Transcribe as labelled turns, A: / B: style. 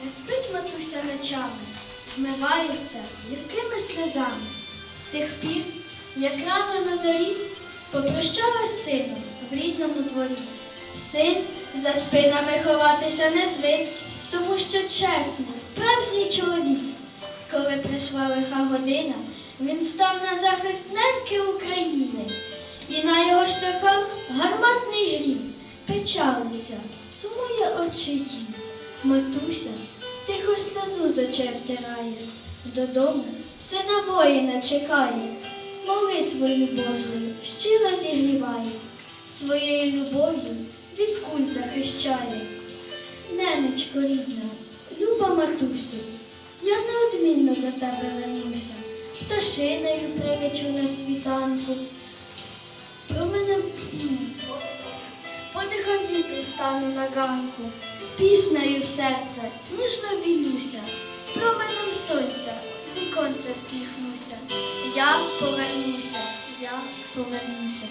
A: Не спить матуся ночами, вмивається гіркими сльозами. З тих пір, як рано на зорі, попрощалась з сином в рідному дворі. Син за спинами ховатися не звик, тому що чесний, справжній чоловік. Коли прийшла лиха година, він став на захист неньки України, і на його шляхах гарматний грім печалиться, сумує очі дім. Матуся тихо сльозу з очей втирає, додому сина воїна чекає, молитвою Божою щиро зігріває, своєю любов'ю від куль захищає. Ненечко рідна, люба матусю, я неодмінно до тебе вернуся, пташиною прилечу на світанку. Подихом вітру стану на ганку, піснею в серце ніжно вілюся, променем сонця віконце всміхнуся. Я повернуся, я повернуся.